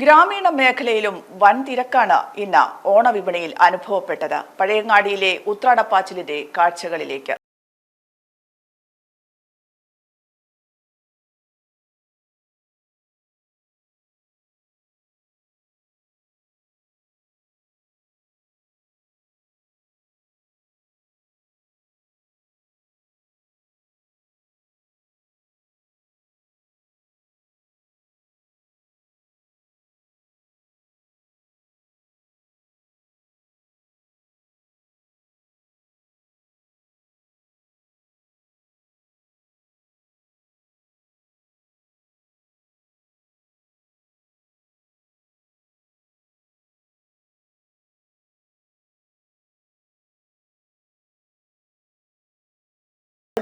ഗ്രാമീണ മേഖലയിലും വൻ തിരക്കാണ് ഇന്ന് ഓണവിപണിയിൽ അനുഭവപ്പെട്ടത്. പഴയങ്ങാടിയിലെ ഉത്രാടപ്പാച്ചിലിന്റെ കാഴ്ചകളിലേക്ക്.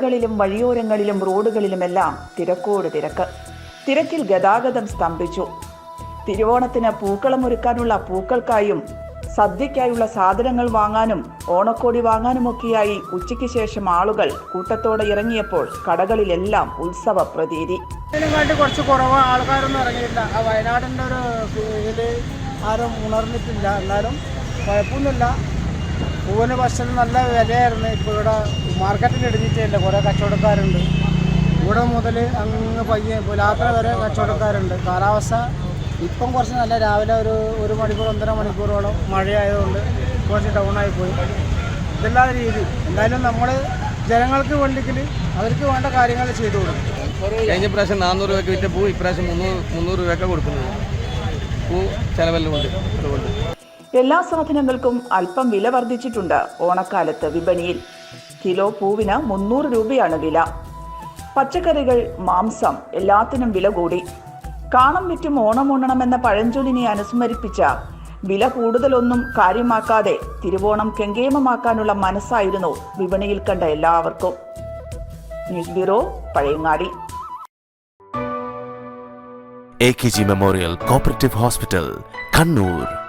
കടകളിലും വഴിയോരങ്ങളിലും റോഡുകളിലുമെല്ലാം തിരക്കോട് തിരക്ക്. തിരക്കിൽ ഗതാഗതം സ്തംഭിച്ചു. തിരുവോണത്തിന് പൂക്കളമൊരുക്കാനുള്ള പൂക്കൾക്കായും സദ്യയ്ക്കായുള്ള സാധനങ്ങൾ വാങ്ങാനും ഓണക്കോടി വാങ്ങാനുമൊക്കെയായി ഉച്ചയ്ക്ക് ശേഷം ആളുകൾ കൂട്ടത്തോടെ ഇറങ്ങിയപ്പോൾ കടകളിലെല്ലാം ഉത്സവ പ്രതീതി കുറച്ച് കുറവ് ആൾക്കാരൊന്നും ഇറങ്ങിയില്ല ആ വയനാടിന്റെ ഒരു ഇത് ആരും ഉണർന്നിട്ടില്ല. എന്നാലും കുഴപ്പമൊന്നുമില്ല. പൂവിന് ഭക്ഷണം നല്ല വിലയായിരുന്നു. ഇപ്പോൾ ഇവിടെ മാർക്കറ്റിൽ ഇടിഞ്ഞിട്ടില്ല കുറേ കച്ചവടക്കാരുണ്ട്. ഇവിടെ മുതൽ അങ്ങ് പയ്യെ പുലാത്ര വരെ കച്ചവടക്കാരുണ്ട്. കാലാവസ്ഥ ഇപ്പം കുറച്ച് നല്ല രാവിലെ ഒരു ഒരു മണിക്കൂർ ഒന്നര മണിക്കൂറോളം മഴയായതുകൊണ്ട് കുറച്ച് ഡൗൺ ആയിപ്പോയി ഇതല്ലാതെ രീതി. എന്തായാലും നമ്മൾ ജനങ്ങൾക്ക് വേണ്ടിക്കിൽ അവർക്ക് വേണ്ട കാര്യങ്ങൾ ചെയ്തു കൊടുക്കും. കഴിഞ്ഞ പ്രാവശ്യം നാനൂറ് രൂപയ്ക്ക് വിറ്റ പൂ ഇപ്രാവശ്യം മുന്നൂറ് മുന്നൂറ് രൂപയൊക്കെ കൊടുക്കുന്നത് പൂ ചിലവെല്ലാം ഉണ്ട്. അതുകൊണ്ട്. എല്ലാ സാധനങ്ങൾക്കും അല്പം വില വർദ്ധിച്ചിട്ടുണ്ട്. ഓണക്കാലത്ത് വിപണിയിൽ കിലോ പൂവിന് മുന്നൂറ് രൂപയാണ് വില. പച്ചക്കറികൾ മാംസം എല്ലാത്തിനും വില കൂടി. കാണം വിറ്റും ഓണം ഉണ്ണണമെന്ന പഴഞ്ചൊല്ലിനെ അനുസ്മരിപ്പിച്ച വില കൂടുതലൊന്നും കാര്യമാക്കാതെ തിരുവോണം കെങ്കേമമാക്കാനുള്ള മനസ്സായിരുന്നു വിപണിയിൽ കണ്ട എല്ലാവർക്കും. News bureau Pazhayangadi. A K G memorial cooperative hospital Kannur